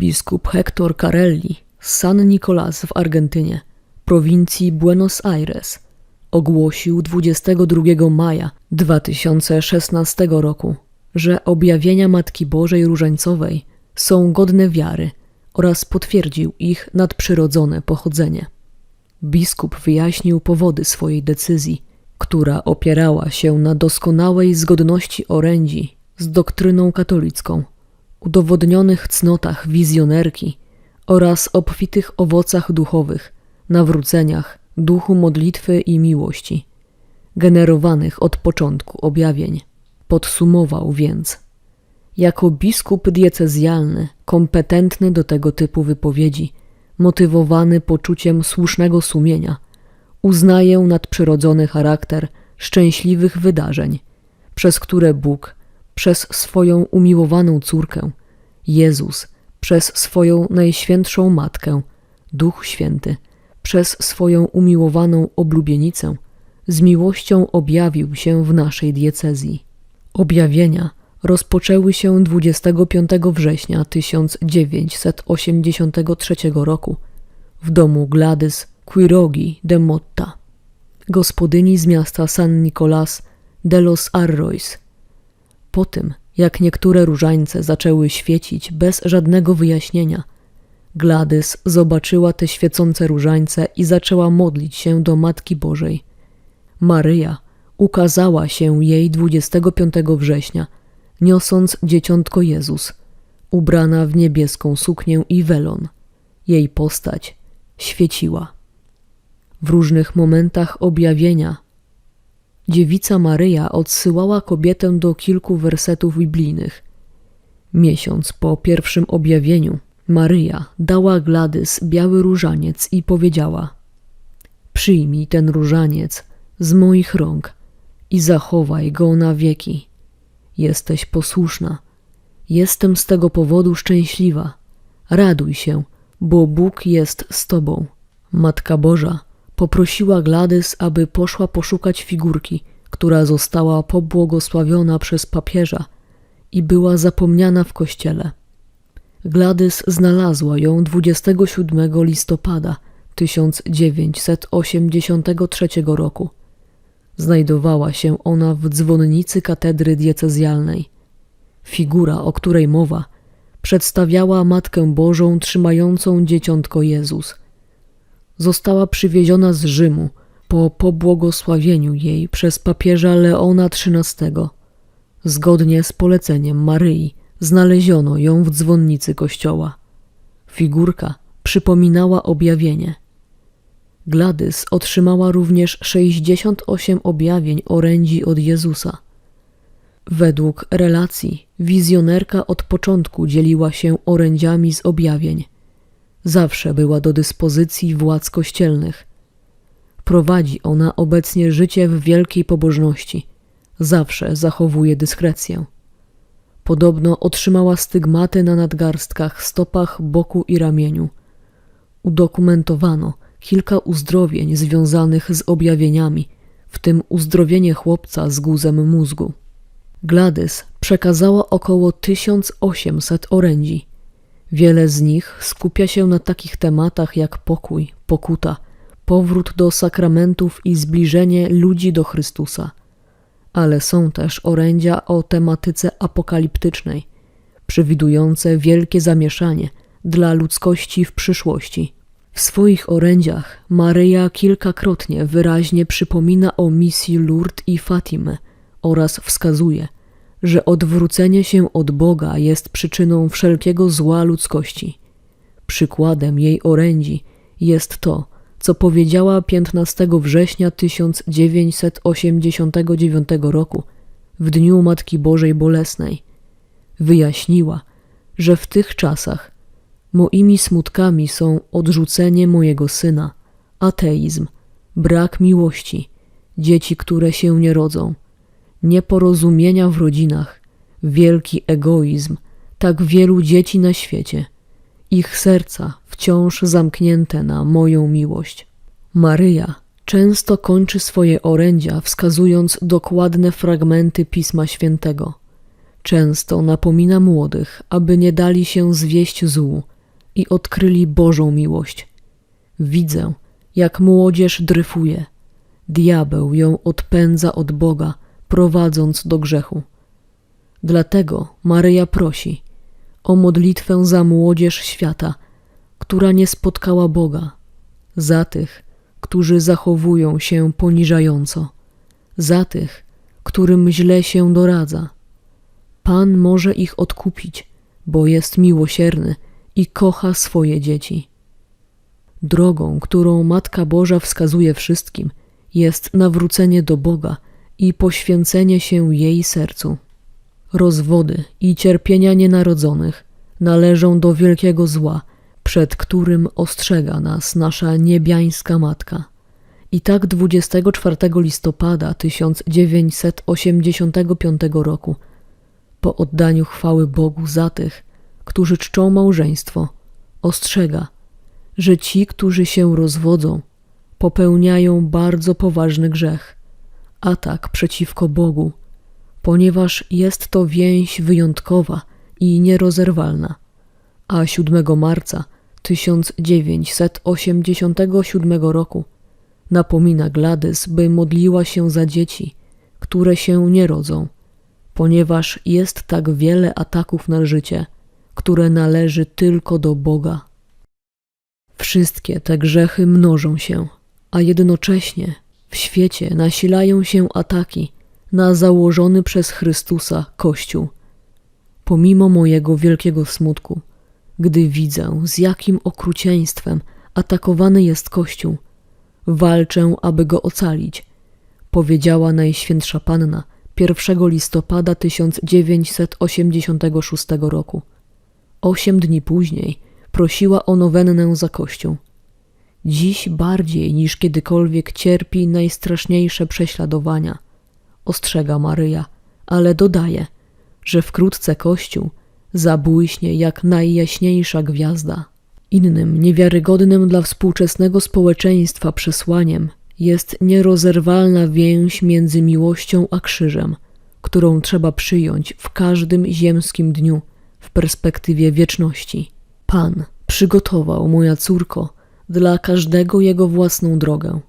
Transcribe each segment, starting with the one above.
Biskup Hector Carelli z San Nicolas w Argentynie, prowincji Buenos Aires, ogłosił 22 maja 2016 roku, że objawienia Matki Bożej Różańcowej są godne wiary oraz potwierdził ich nadprzyrodzone pochodzenie. Biskup wyjaśnił powody swojej decyzji, która opierała się na doskonałej zgodności orędzi z doktryną katolicką, udowodnionych cnotach wizjonerki oraz obfitych owocach duchowych, nawróceniach, duchu modlitwy i miłości, generowanych od początku objawień. Podsumował więc. Jako biskup diecezjalny, kompetentny do tego typu wypowiedzi, motywowany poczuciem słusznego sumienia, uznaję nadprzyrodzony charakter szczęśliwych wydarzeń, przez które Bóg, przez swoją umiłowaną córkę, Jezus, przez swoją najświętszą matkę, Duch Święty, przez swoją umiłowaną oblubienicę, z miłością objawił się w naszej diecezji. Objawienia rozpoczęły się 25 września 1983 roku w domu Gladys Quirogi de Motta, gospodyni z miasta San Nicolás de los Arroys. Po tym, jak niektóre różańce zaczęły świecić bez żadnego wyjaśnienia, Gladys zobaczyła te świecące różańce i zaczęła modlić się do Matki Bożej. Maryja ukazała się jej 25 września, niosąc dzieciątko Jezus, ubrana w niebieską suknię i welon. Jej postać świeciła. W różnych momentach objawienia dziewica Maryja odsyłała kobietę do kilku wersetów biblijnych. Miesiąc po pierwszym objawieniu Maryja dała Gladys biały różaniec i powiedziała: Przyjmij ten różaniec z moich rąk i zachowaj go na wieki. Jesteś posłuszna. Jestem z tego powodu szczęśliwa. Raduj się, bo Bóg jest z tobą. Matka Boża poprosiła Gladys, aby poszła poszukać figurki, która została pobłogosławiona przez papieża i była zapomniana w kościele. Gladys znalazła ją 27 listopada 1983 roku. Znajdowała się ona w dzwonnicy katedry diecezjalnej. Figura, o której mowa, przedstawiała Matkę Bożą trzymającą dzieciątko Jezus. Została przywieziona z Rzymu po pobłogosławieniu jej przez papieża Leona XIII. Zgodnie z poleceniem Maryi znaleziono ją w dzwonnicy kościoła. Figurka przypominała objawienie. Gladys otrzymała również 68 objawień orędzi od Jezusa. Według relacji wizjonerka od początku dzieliła się orędziami z objawień. Zawsze była do dyspozycji władz kościelnych. Prowadzi ona obecnie życie w wielkiej pobożności. Zawsze zachowuje dyskrecję. Podobno otrzymała stygmaty na nadgarstkach, stopach, boku i ramieniu. Udokumentowano kilka uzdrowień związanych z objawieniami, w tym uzdrowienie chłopca z guzem mózgu. Gladys przekazała około 1800 orędzi. Wiele z nich skupia się na takich tematach jak pokój, pokuta, powrót do sakramentów i zbliżenie ludzi do Chrystusa. Ale są też orędzia o tematyce apokaliptycznej, przewidujące wielkie zamieszanie dla ludzkości w przyszłości. W swoich orędziach Maryja kilkakrotnie wyraźnie przypomina o misji Lourdes i Fatimy oraz wskazuje, że odwrócenie się od Boga jest przyczyną wszelkiego zła ludzkości. Przykładem jej orędzi jest to, co powiedziała 15 września 1989 roku, w dniu Matki Bożej Bolesnej. Wyjaśniła, że w tych czasach Moimi smutkami są odrzucenie mojego syna, ateizm, brak miłości, dzieci, które się nie rodzą, nieporozumienia w rodzinach, wielki egoizm, tak wielu dzieci na świecie, ich serca wciąż zamknięte na moją miłość. Maryja często kończy swoje orędzia wskazując dokładne fragmenty Pisma Świętego. Często napomina młodych, aby nie dali się zwieść złu i odkryli Bożą miłość. Widzę, jak młodzież dryfuje. Diabeł ją odpędza od Boga, prowadząc do grzechu. Dlatego Maryja prosi o modlitwę za młodzież świata, która nie spotkała Boga, za tych, którzy zachowują się poniżająco, za tych, którym źle się doradza. Pan może ich odkupić, bo jest miłosierny i kocha swoje dzieci. Drogą, którą Matka Boża wskazuje wszystkim, jest nawrócenie do Boga i poświęcenie się jej sercu. Rozwody i cierpienia nienarodzonych należą do wielkiego zła, przed którym ostrzega nas nasza niebiańska Matka. I tak 24 listopada 1985 roku, po oddaniu chwały Bogu za tych, którzy czczą małżeństwo, ostrzega, że ci, którzy się rozwodzą, popełniają bardzo poważny grzech, atak przeciwko Bogu, ponieważ jest to więź wyjątkowa i nierozerwalna. A 7 marca 1987 roku napomina Gladys, by modliła się za dzieci, które się nie rodzą, ponieważ jest tak wiele ataków na życie, które należy tylko do Boga. Wszystkie te grzechy mnożą się, a jednocześnie w świecie nasilają się ataki na założony przez Chrystusa Kościół. Pomimo mojego wielkiego smutku, gdy widzę, z jakim okrucieństwem atakowany jest Kościół, walczę, aby go ocalić, powiedziała Najświętsza Panna 1 listopada 1986 roku. Osiem dni później prosiła o nowennę za Kościół. Dziś bardziej niż kiedykolwiek cierpi najstraszniejsze prześladowania, ostrzega Maryja, ale dodaje, że wkrótce Kościół zabłyśnie jak najjaśniejsza gwiazda. Innym niewiarygodnym dla współczesnego społeczeństwa przesłaniem jest nierozerwalna więź między miłością a krzyżem, którą trzeba przyjąć w każdym ziemskim dniu w perspektywie wieczności. Pan przygotował, moja córko, dla każdego jego własną drogę.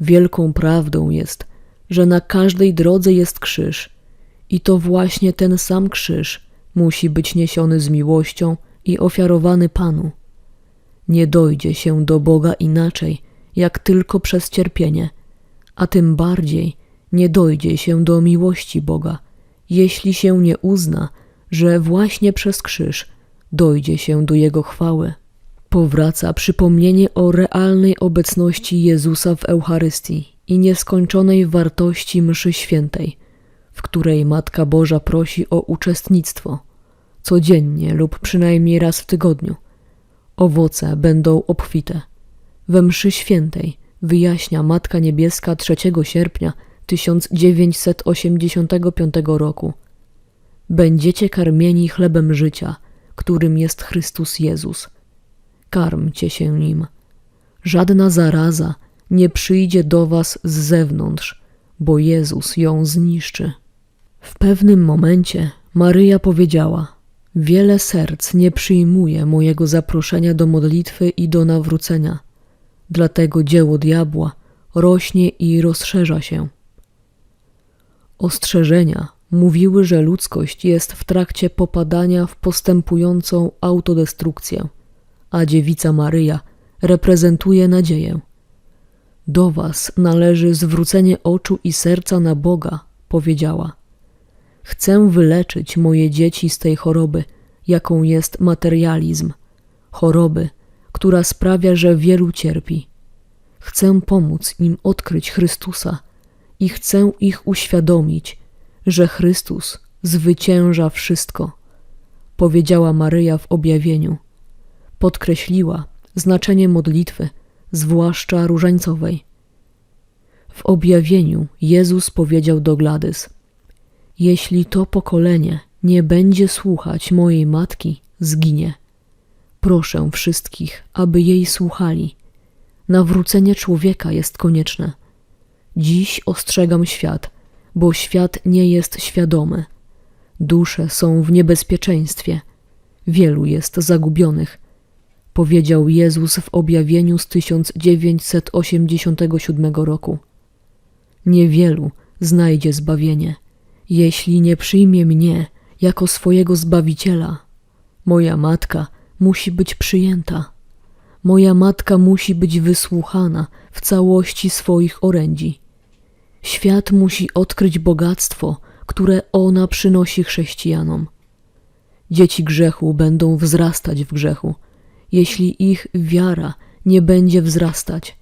Wielką prawdą jest, że na każdej drodze jest krzyż, i to właśnie ten sam krzyż musi być niesiony z miłością i ofiarowany Panu. Nie dojdzie się do Boga inaczej, jak tylko przez cierpienie, a tym bardziej nie dojdzie się do miłości Boga, jeśli się nie uzna, że właśnie przez krzyż dojdzie się do Jego chwały. Powraca przypomnienie o realnej obecności Jezusa w Eucharystii i nieskończonej wartości mszy świętej, w której Matka Boża prosi o uczestnictwo, codziennie lub przynajmniej raz w tygodniu. Owoce będą obfite. We mszy świętej wyjaśnia Matka Niebieska 3 sierpnia 1985 roku. Będziecie karmieni chlebem życia, którym jest Chrystus Jezus. Karmcie się nim. Żadna zaraza nie przyjdzie do was z zewnątrz, bo Jezus ją zniszczy. W pewnym momencie Maryja powiedziała: Wiele serc nie przyjmuje mojego zaproszenia do modlitwy i do nawrócenia, dlatego dzieło diabła rośnie i rozszerza się. Ostrzeżenia mówiły, że ludzkość jest w trakcie popadania w postępującą autodestrukcję, a dziewica Maryja reprezentuje nadzieję. Do was należy zwrócenie oczu i serca na Boga, powiedziała. Chcę wyleczyć moje dzieci z tej choroby, jaką jest materializm, choroby, która sprawia, że wielu cierpi. Chcę pomóc im odkryć Chrystusa i chcę ich uświadomić, że Chrystus zwycięża wszystko, powiedziała Maryja w objawieniu. Podkreśliła znaczenie modlitwy, zwłaszcza różańcowej. W objawieniu Jezus powiedział do Gladys: Jeśli to pokolenie nie będzie słuchać mojej matki, zginie. Proszę wszystkich, aby jej słuchali. Nawrócenie człowieka jest konieczne. Dziś ostrzegam świat, bo świat nie jest świadomy. Dusze są w niebezpieczeństwie. Wielu jest zagubionych, powiedział Jezus w objawieniu z 1987 roku. Niewielu znajdzie zbawienie, jeśli nie przyjmie mnie jako swojego zbawiciela. Moja matka musi być przyjęta. Moja matka musi być wysłuchana w całości swoich orędzi. Świat musi odkryć bogactwo, które ona przynosi chrześcijanom. Dzieci grzechu będą wzrastać w grzechu, jeśli ich wiara nie będzie wzrastać.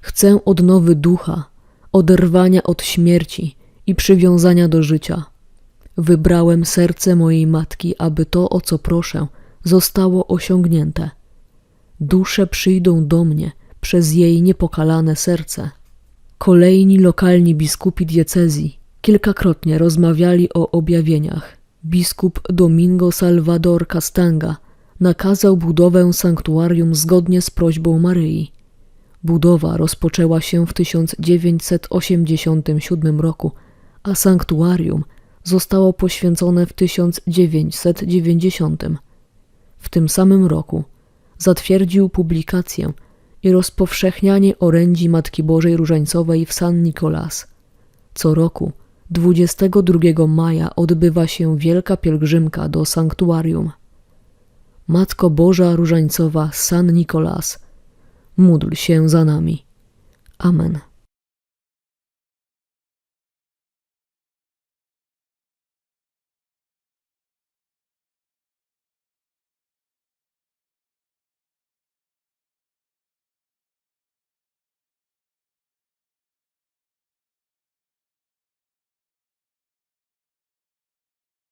Chcę odnowy ducha, oderwania od śmierci i przywiązania do życia. Wybrałem serce mojej matki, aby to, o co proszę, zostało osiągnięte. Dusze przyjdą do mnie przez jej niepokalane serce. Kolejni lokalni biskupi diecezji kilkakrotnie rozmawiali o objawieniach. Biskup Domingo Salvador Castanga nakazał budowę sanktuarium zgodnie z prośbą Maryi. Budowa rozpoczęła się w 1987 roku, a sanktuarium zostało poświęcone w 1990. W tym samym roku zatwierdził publikację i rozpowszechnianie orędzi Matki Bożej Różańcowej w San Nicolas. Co roku 22 maja odbywa się wielka pielgrzymka do sanktuarium. Matko Boża Różańcowa San Nicolas, módl się za nami. Amen.